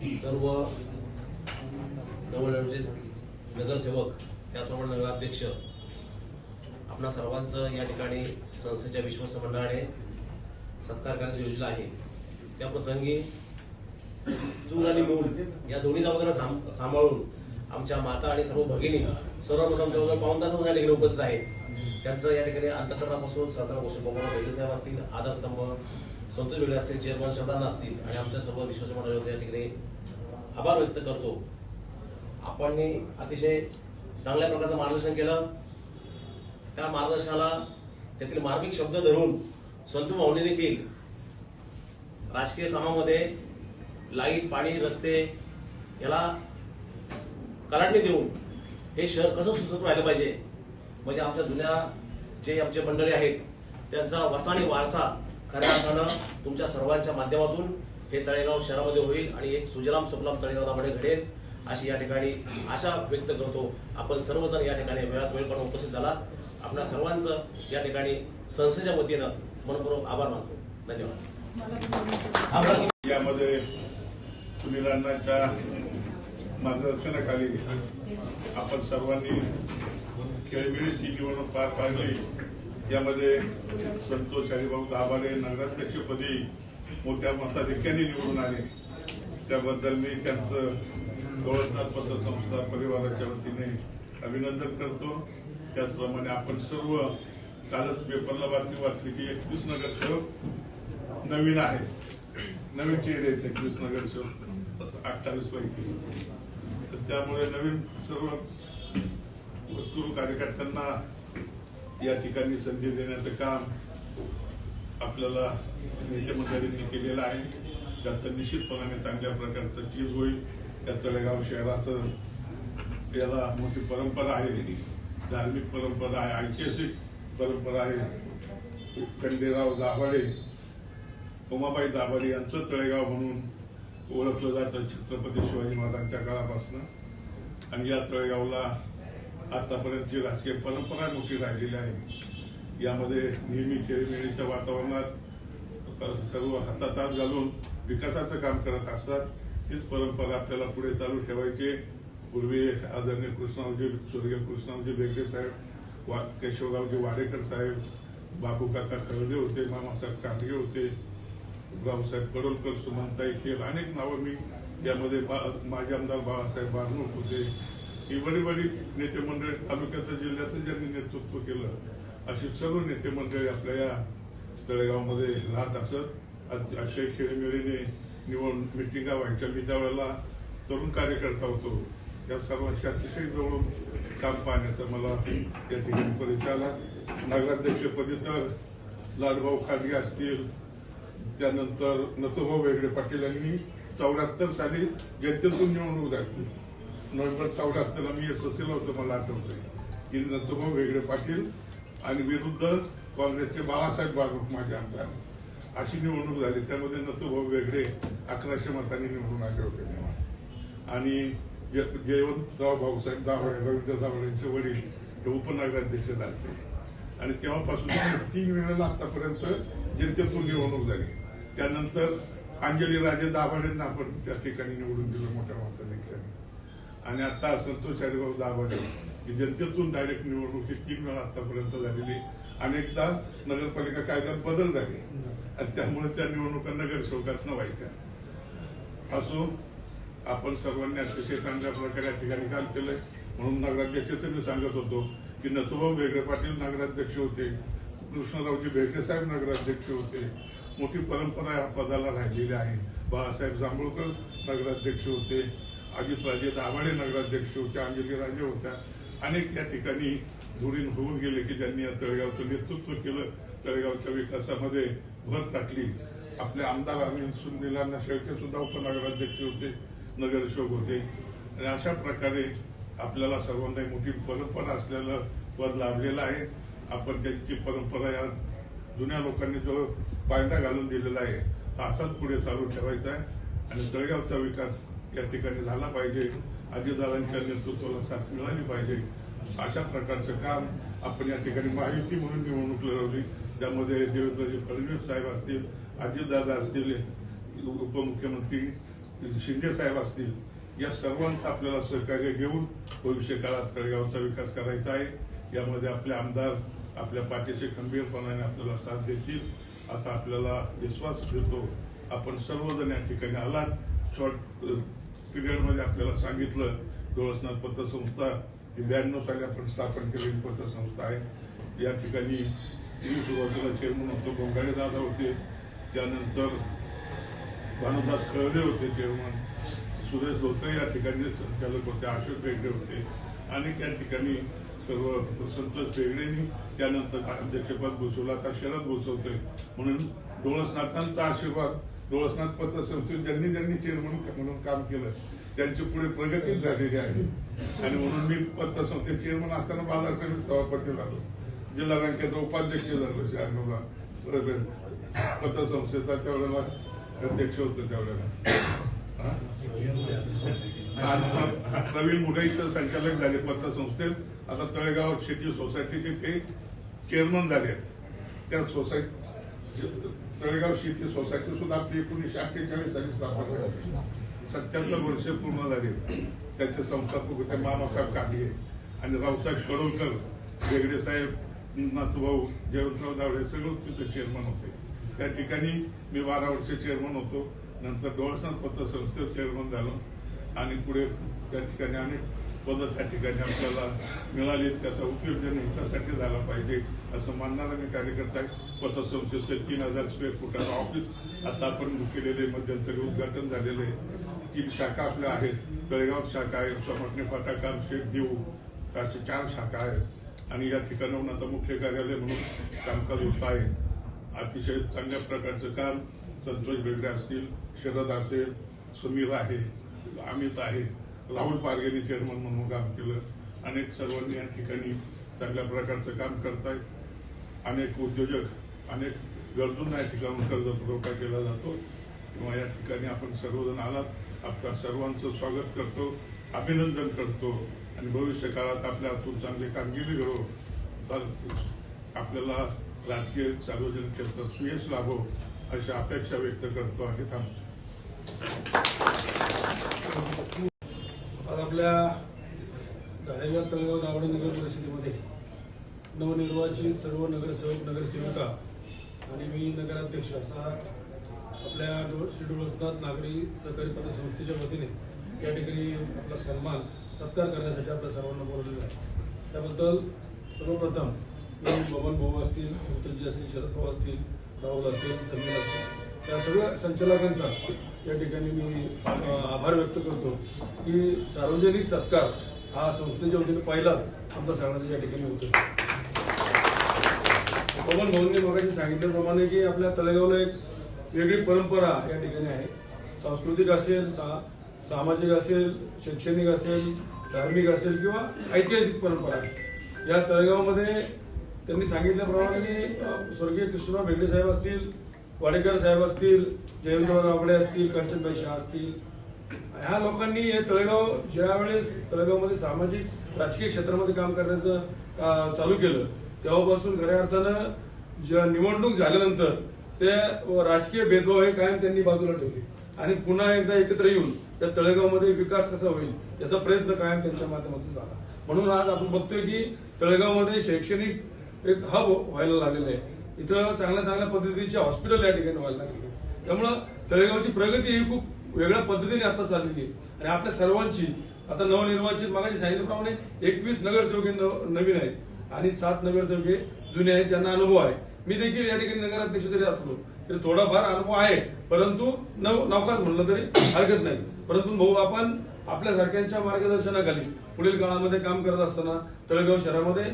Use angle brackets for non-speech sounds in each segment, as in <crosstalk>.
सर्व नवनिर्मित म्हणजे नगरसेवक त्याचप्रमाणे नगराध्यक्ष आपणा सर्वांचं या ठिकाणी संस्थेच्या विश्वस्त मंडळाने सत्कार करण्याची योजना आहे. त्या प्रसंगी चूल आणि मूल या दोन्ही जबाबदाऱ्या सांभाळून आमच्या माता आणि सर्व भगिनी सर्वप्रथम जवळजवळ पाऊन तासच या ठिकाणी उपस्थित आहेत. त्यांचं या ठिकाणी अंतकरणापासून सरकार घोषित बघून बेगडे साहेब असतील आधारस्तंभ संतोष बेगडे असतील चेअरमन शब्दांना असतील आणि आमच्या सर्व विश्वास मंडळावर या ठिकाणी आभार व्यक्त करतो. आपण अतिशय चांगल्या प्रकारचं मार्गदर्शन केलं. त्या मार्गदर्शनाला त्यातील मार्मिक शब्द धरून संतू भाऊने देखील राजकीय कामामध्ये लाइट पाणी रस्ते याला कलाटणी देऊन हे शहर कसं सुसत राहिलं पाहिजे? म्हणजे आमच्या जुन्या जे आमचे मंडळी आहेत त्यांचा वसाणी वारसा खऱ्या अर्थानं तुमच्या सर्वांच्या माध्यमातून हे तळेगाव शहरामध्ये होईल आणि एक सुजलाम सुफलाम तळेगाव दाभाडे घडेल अशी या ठिकाणी आशा व्यक्त करतो. आपण सर्वजण या ठिकाणी वेळात वेळ काढून उपस्थित झालात. आपल्या सर्वांचं या ठिकाणी संस्थेच्या वतीनं मनपूर्वक आभार मानतो. धन्यवाद. आभार. यामध्ये सुनील अण्णांच्या मार्गदर्शनाखाली आपण सर्वांनी खेळबिळीची जीवन पार पाडली. यामध्ये संतोष हरिभाऊ दाभाडे नगराध्यक्षपदी मोठ्या मताधिक्याने निवडून आले. त्याबद्दल मी त्यांचं गवळनाथ पत्रसंस्था परिवाराच्या वतीने अभिनंदन करतो. त्याचप्रमाणे आपण सर्व कालच पेपरला बातमी वाचली की एकवीस नगरसेवक नवीन आहे. नवीन चेहरे आहेत एकवीस नगरसेवक अठ्ठावीस पैकी. तर त्यामुळे नवीन सर्व वस्तू कार्यकर्त्यांना या ठिकाणी संधी देण्याचं काम आपल्याला नेते मंडळींनी केलेलं आहे. त्याचं निश्चितपणाने चांगल्या प्रकारचं चीज होईल. त्या तळेगाव शहराचं याला मोठी परंपरा आहे. धार्मिक परंपरा आहे ऐतिहासिक परंपरा आहे. खंडेराव दाभाडे उमाबाई दाभाडे यांचं तळेगाव म्हणून ओळखलं जातं छत्रपती शिवाजी महाराजांच्या काळापासून. आणि या तळेगावला आतापर्यंतची राजकीय परंपरा मोठी राहिलेली आहे. यामध्ये नेहमी खेळीमेळीच्या वातावरणात सर्व हातात हात घालून विकासाचं काम करत असतात. तीच परंपरा आपल्याला पुढे चालू ठेवायची पूर्वी आदरणीय कृष्णावजी स्वर्गीय कृष्णावजी बेगडे साहेब वा केशवरावजी वाडेकर साहेब बाबू काका खळगे होते मामासाहेब कांदगे होते रावसाहेब कडोलकर सुमनताई केल अनेक नावं मी यामध्ये बा- माजी आमदार बाळासाहेब बारणूक होते. ही बरी बरी नेते मंडळी तालुक्याचं जिल्ह्याचं ज्यांनी नेतृत्व केलं अशी सर्व नेते मंडळी आपल्या या तळेगावमध्ये राहत असत. आज अशा खेळीमेळीने निवड मिटिंगा व्हायच्या मी त्यावेळेला तरुण कार्यकर्ता होतो. या सर्वांशी अतिशय जवळून काम पाहण्याचा मला या ठिकाणी परिचय आला. नगराध्यक्षपदी तर लालभाऊ खाजगे असतील. त्यानंतर नथुभाऊ वेगळे पाटील यांनी चौऱ्याहत्तर साली जनतेतून निवडणूक दाखवली. नोव्हेंबर असताना मी एस एस होतो मला आठवतंय. की वेगळे पाटील आणि विरुद्ध काँग्रेसचे बाळासाहेब बागुट माझे आमदार. अशी निवडणूक झाली. त्यामध्ये नथुभाऊ वेगळे अकराशे मतांनी निवडून आले होते तेव्हा. आणि जे- जयवंतराव भाऊसाहेब दाभाडे रवींद्र दाभाडेंचे वडील हे उपनगराध्यक्ष झाले. आणि तेव्हापासून <coughs> तीन वेळेला आतापर्यंत जनतेतून निवडणूक झाली. त्यानंतर अंजली राजे दाभाडेंना आपण त्या ठिकाणी निवडून दिलं मोठ्या मताधिक्याने आणि आता संतोष हरिभाऊ दाभाडे ही जनतेतून डायरेक्ट निवडणूक ही तीन वेळा आतापर्यंत झालेली अनेकदा नगरपालिका कायद्यात बदल झाले. आणि त्यामुळे त्या निवडणुका नगरसेवकात न व्हायच्या. असो आपण सर्वांनी अतिशय चांगल्या प्रकारे या ठिकाणी काम केलंय. म्हणून नगराध्यक्षाचं मी सांगत होतो की नथुभाऊ वेगळे पाटील नगराध्यक्ष होते. कृष्णरावजी बेगडे साहेब नगराध्यक्ष होते. मोठी परंपरा या पदाला राहिलेली आहे. बाळासाहेब जांभूळकर नगराध्यक्ष होते. अजितराजे दाभाडे नगराध्यक्ष होते अंजली राजे होत्या. अनेक त्या ठिकाणी धुरीन होऊन गेले की ज्यांनी या तळेगावचं नेतृत्व केलं तळेगावच्या विकासामध्ये भर टाकली. आपले आमदार अनिल सुनीलांना शेळके सुद्धा उपनगराध्यक्ष होते नगरसेवक होते. आणि अशा प्रकारे आपल्याला सर्वांना मोठी परंपरा असलेलं पद लाभलेलं आहे. आपण त्यांची परंपरा या जुन्या लोकांनी जो पायंडा घालून दिलेला आहे हा असाच पुढे चालू ठेवायचा आहे. आणि तळेगावचा विकास या ठिकाणी झाला पाहिजे. अजितदादांच्या नेतृत्वाला साथ मिळाली पाहिजे. अशा प्रकारचं काम आपण या ठिकाणी महायुती म्हणून निवडणूक लढवली. त्यामध्ये देवेंद्रजी फडणवीस साहेब असतील अजितदादा असतील उपमुख्यमंत्री शिंदे साहेब असतील या सर्वांचं आपल्याला सहकार्य घेऊन भविष्य काळात तळेगावचा विकास करायचा आहे. यामध्ये आपले आमदार आपल्या पाठीशी खंबीरपणाने आपल्याला साथ देतील असा आपल्याला विश्वास देतो. आपण सर्वजण या ठिकाणी आलात. शॉर्ट पिरियडमध्ये uh, आपल्याला सांगितलं डोळसनाथ पतसंस्था ही ब्याण्णव साली आपण स्थापन केलेली पतसंस्था आहे. या ठिकाणी मी सुरुवातीला चेअरमन होतो गोंगाडे दादा होते. त्यानंतर भानुदास कळदे होते चेअरमन सुरेश धोत्रे या ठिकाणी संचालक होते अशोक बेगडे होते. अनेक या ठिकाणी सर्व संतोष बेगडेंनी त्यानंतर अध्यक्षपद भूषवलं. आता शरद भूषवतोय म्हणून डोळसनाथांचा आशीर्वाद डोळसनाथ पतसंस्थेत ज्यांनी ज्यांनी चेअरमन म्हणून काम केलं त्यांची पुढे प्रगती झालेली आहे. आणि म्हणून मी पतसंस्थेत चेअरमन असताना बाजार समिती सभापती झालो. जिल्हा बँकेचा उपाध्यक्ष झालो शहाणूला पतसंस्थेचा त्यावेळेला अध्यक्ष होतो त्यावेळेला. हा? आज प्रवीण संचालक झाले पतसंस्थेत आता तळेगाव शेती सोसायटीचे ते चेअरमन झाले आहेत. त्या सोसायटी तळेगाव शेती सोसायटी सुद्धा आपली एकोणीसशे अठ्ठेचाळीस साली स्थापन झाली. सत्याहत्तर वर्षे पूर्ण झाले. त्याचे संस्थापक होते मामासाहेब कांडगे आणि रावसाहेब कडोलकर वेगडे साहेब नाथभाऊ जयवंतराव दावडे सगळं तिथे चेअरमन होते. त्या ठिकाणी मी बारा वर्ष चेअरमन होतो. नंतर डोळसन पत्रसंस्थेवर चेअरमन झालो. आणि पुढे त्या ठिकाणी अनेक पदं त्या ठिकाणी आपल्याला मिळाली. त्याचा उपयोग जनहितासाठी झाला पाहिजे असं मानणारा मी कार्यकर्ता आहे. पतसंस्थेचे तीन हजार स्क्वेअर फुटाचं ऑफिस आता आपण केलेले मध्यंतरी उद्घाटन झालेलं आहे. तीन शाखा आपल्या आहेत. तळेगाव शाखा आहे समटणे फाटा कामशेठ देऊ असे चार शाखा आहेत. आणि या ठिकाणाहून आता मुख्य कार्यालय म्हणून कामकाज होत आहे. अतिशय चांगल्या प्रकारचं काम संतोष बेगडे असतील शरद असेल समीर आहे अमित आहे. राहुल पारगेने चेअरमन म्हणून काम केलं. अनेक सर्वांनी या ठिकाणी चांगल्या प्रकारचं काम करतायत अनेक उद्योजक अनेक गरजूंना या ठिकाणून कर्ज पुरवठा केला जातो. किंवा या ठिकाणी आपण सर्वजण आलात. आपल्या सर्वांचं स्वागत करतो अभिनंदन करतो. आणि भविष्य काळात आपल्या हातून चांगली कामगिरी घडो तर आपल्याला राजकीय सार्वजनिक क्षेत्रात सुयश लाभो अशा अपेक्षा व्यक्त करतो आणि थांबतो आज आपल्या झालेल्या तळेगाव दावडे नगर परिषदेमध्ये नवनिर्वाचित सर्व नगरसेवक नगरसेविका आणि मी नगराध्यक्ष असा आपल्या श्री डोळसनाथ नागरी सहकारी पतसंस्थेच्या वतीने या ठिकाणी आपला सन्मान सत्कार करण्यासाठी आपल्या सर्वांना बोलवलेला आहे. त्याबद्दल सर्वप्रथम मी बबन भाऊ असतील सुतजी असतील शरद पवार असतील राहुल असेल समीर असतील त्या सगळ्या संचालकांचा या ठिकाणी मी आभार व्यक्त करतो की सार्वजनिक सत्कार हा संस्थेच्या वतीने पहिलाच आमचा सगळ्यांचा या ठिकाणी होतो पवन भाऊंनी मगाशी सांगितल्याप्रमाणे की आपल्या तळेगावला एक वेगळी परंपरा या ठिकाणी आहे. सांस्कृतिक असेल सा सामाजिक असेल शैक्षणिक असेल धार्मिक असेल किंवा ऐतिहासिक परंपरा आहे. या तळेगावमध्ये त्यांनी सांगितल्याप्रमाणे की स्वर्गीय कृष्णराव भेंडे साहेब असतील वाडेकर साहेब असतील जयंतराव राबडे असतील कंचनबाई शाह असतील. ह्या लोकांनी हे तळेगाव ज्यावेळेस तळेगावमध्ये सामाजिक राजकीय क्षेत्रामध्ये काम करण्याचं चालू केलं तेव्हापासून खऱ्या अर्थानं ज्या निवडणूक झाल्यानंतर ते राजकीय भेदभाव हे कायम त्यांनी बाजूला ठेवले. आणि पुन्हा एकदा एकत्र येऊन त्या तळेगावमध्ये विकास कसा होईल याचा प्रयत्न कायम त्यांच्या माध्यमातून झाला. म्हणून आज आपण बघतोय की तळेगावमध्ये शैक्षणिक एक हब व्हायला लागलेलं आहे. इथं चांगल्या चांगल्या पद्धतीचे हॉस्पिटल या ठिकाणी व्हायला लागले त्यामुळं तळेगावची प्रगती ही खूप वेगळ्या पद्धतीने आता चाललेली आहे. आणि आपल्या सर्वांची आता नवनिर्वाचित मागाची सांगितल्याप्रमाणे एकवीस नगरसेवक नवीन आहेत. आणि सात नगरसेवके जुने आहेत ज्यांना अनुभव आहे. मी देखील या ठिकाणी नगराध्यक्ष जरी असलो तरी थोडाफार अनुभव आहे. परंतु नव नवकाच म्हणलं तरी हरकत नाही. परंतु भाऊ आपण आपल्यासारख्यांच्या मार्गदर्शनाखाली पुढील काळामध्ये काम करत असताना तळेगाव शहरामध्ये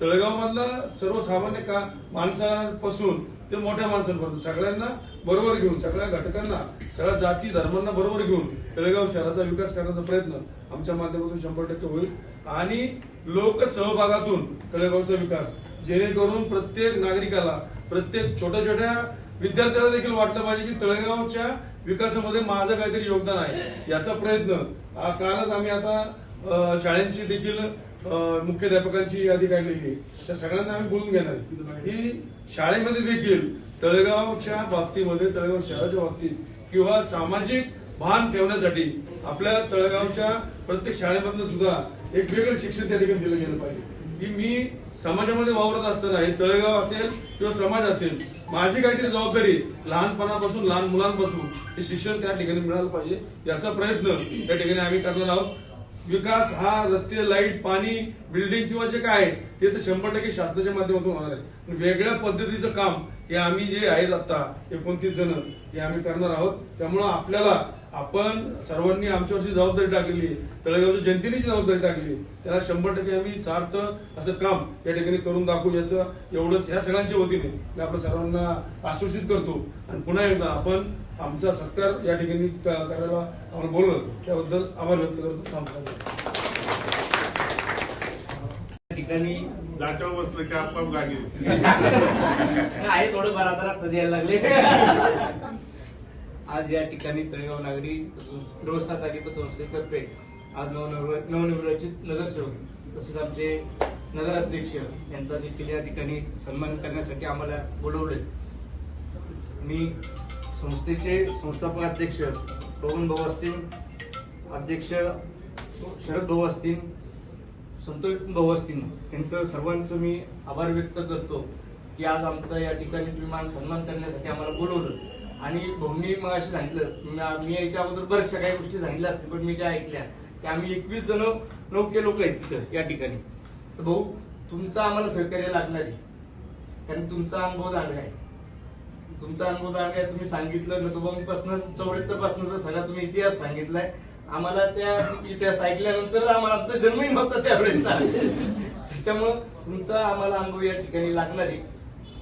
तळेगाव मधला सर्वसामान्य का माणसापासून ते मोठ्या माणसांपर्यंत सगळ्यांना बरोबर घेऊन सगळ्या घटकांना सगळ्या जाती धर्मांना बरोबर घेऊन तळेगाव शहराचा विकास करण्याचा प्रयत्न आमच्या माध्यमातून शंभर टक्के होईल. आणि लोक सहभागातून तळेगावचा विकास जेणेकरून प्रत्येक नागरिकाला प्रत्येक छोट्या छोट्या विद्यार्थ्याला देखील वाटलं पाहिजे की तळेगावच्या विकासामध्ये माझं काहीतरी योगदान आहे. याचा प्रयत्न कालच आम्ही आता शाळेंची देखील मुख्याध्यापकांची यादी काढलेली आहे. त्या सगळ्यांना आम्ही बोलून घेणार ही शाळेमध्ये देखील तळेगावच्या बाबतीमध्ये तळेगाव शहराच्या बाबतीत किंवा सामाजिक भान ठेवण्यासाठी आपल्या तळेगावच्या प्रत्येक शाळेमधनं सुद्धा एक वेगळं शिक्षण त्या ठिकाणी दिलं गेलं पाहिजे. की मी समाजामध्ये वावरत असताना हे तळेगाव असेल किंवा समाज असेल माझी काहीतरी जबाबदारी लहानपणापासून लहान मुलांपासून हे शिक्षण त्या ठिकाणी मिळालं पाहिजे. याचा प्रयत्न त्या ठिकाणी आम्ही करणार आहोत. विकास हा रस्ते लाइट पाणी बिल्डिंग किंवा जे काय आहे ते तर शंभर टक्के शासनाच्या माध्यमातून होणार आहे. वेगळ्या पद्धतीचं काम हे आम्ही जे आहेत आता एकोणतीस जण ते आम्ही करणार आहोत. त्यामुळं आपल्याला आपण सर्वांनी आमच्यावरची जबाबदारी टाकलेली तळेगावच्या जनतेने जबाबदारी टाकली त्याला शंभर टक्के आम्ही सार्थ असं काम या ठिकाणी करून दाखवू याचं एवढंच ह्या सगळ्यांच्या वतीने मी आपल्या सर्वांना आश्वासित करतो. आणि पुन्हा एकदा आपण आमचा सत्कार या ठिकाणी करायला आम्हाला बोलवलं त्याबद्दल आभार व्यक्त करतो. थांबतो. या ठिकाणी जाच्यावर बसलं की आपाप लागेल आहे थोडंफार आता रक्त द्यायला लागले. <laughs> आज या ठिकाणी तळेगाव नागरी व्यवस्था कार्यपत्र संस्थेतर्फे आज नवनिर्व- नवनिर्वाचित नगरसेवक तसेच आमचे नगराध्यक्ष यांचा देखील या ठिकाणी सन्मान करण्यासाठी आम्हाला बोलवले मी संस्थेचे संस्थापक अध्यक्ष पवन भाऊ असतील अध्यक्ष शरद भाऊ असतील संतोष भाऊ असतील. यांचं सर्वांचं मी आभार व्यक्त करतो की आज आमचा या ठिकाणी विमान सन्मान करण्यासाठी आम्हाला बोलवलं. आणि भाऊंनी मग अशी सांगितलं मी- मी याच्या अगोदर बऱ्याचशा काही गोष्टी सांगितल्या असतील पण मी ज्या ऐकल्या की आम्ही एकवीस जण नौके लोक आहेत तिथं या ठिकाणी. तर भाऊ तुमचं आम्हाला सहकार्य लागणार आहे. कारण तुमचा अनुभव दांडगा आहे. तुमचा अनुभव दांडगा आहे तुम्ही सांगितलं नतुबापासून चौऱ्याहत्तर सगळा तुम्ही इतिहास सांगितलाय. आम्हाला त्या इतिहास ऐकल्यानंतर आम्हाला आमचा जन्मही नव्हता त्यावेळेचा. त्याच्यामुळं तुमचा आम्हाला अनुभव या ठिकाणी लागणार आहे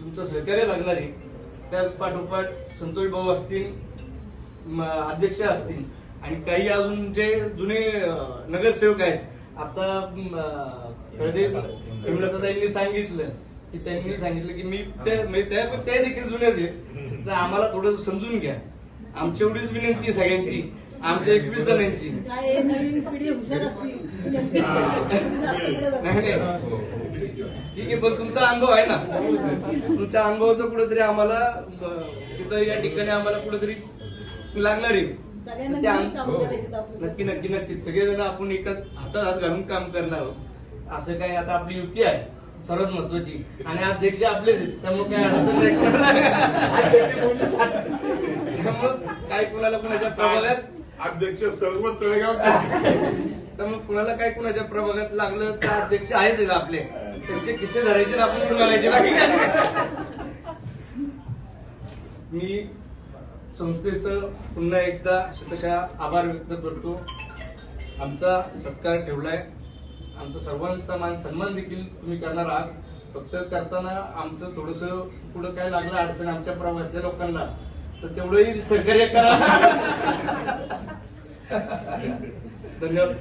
तुमचं सहकार्य लागणार आहे त्याच पाठोपाठ संतोष भाऊ असतील अध्यक्ष असतील आणि काही अजून जे जुने नगरसेवक आहेत आता हेमलताताईंनी सांगितलं की त्यांनी सांगितलं की मी त्या म्हणजे त्या त्या देखील जुन्याच आहेत. तर आम्हाला थोडं समजून घ्या. आमची एवढीच विनंती आहे सगळ्यांची. आमच्या एकवीस जणांची. काय नवीन पिढी हुशार असतील. नाही नाही. ठीक आहे पण तुमचा अनुभव आहे ना? तुमच्या अनुभवाचं कुठेतरी आम्हाला तिथं या ठिकाणी आम्हाला कुठेतरी लागणार आहे. आपलं. नक्की नक्की नक्की. सगळेजण आपण एका हातात हात घालून काम करणार आहोत. असं काय आता आपली युती आहे. सर्वात महत्वाची आणि अध्यक्ष आपलेच आहेत. त्यामुळे काय अडचण नाही. त्यामुळं काय कुणाला कुणाच्या प्रभागात अध्यक्ष सर्व तळेगाव त्यामुळे कुणाला काय कुणाच्या प्रभागात लागलं तर अध्यक्ष आहेत आपले. त्यांचे किस्से धरायचे आपण कुणाला मी संस्थेचं पुन्हा एकदा शतशः आभार व्यक्त करतो. आमचा सत्कार ठेवलाय. आमचा सर्वांचा मान सन्मान देखील तुम्ही करणार आहात. फक्त करताना आमचं थोडस पुढं काय लागलं अडचण आमच्या प्रभागातल्या लोकांना तर तेवढंही सहकार्य करा. धन्यवाद.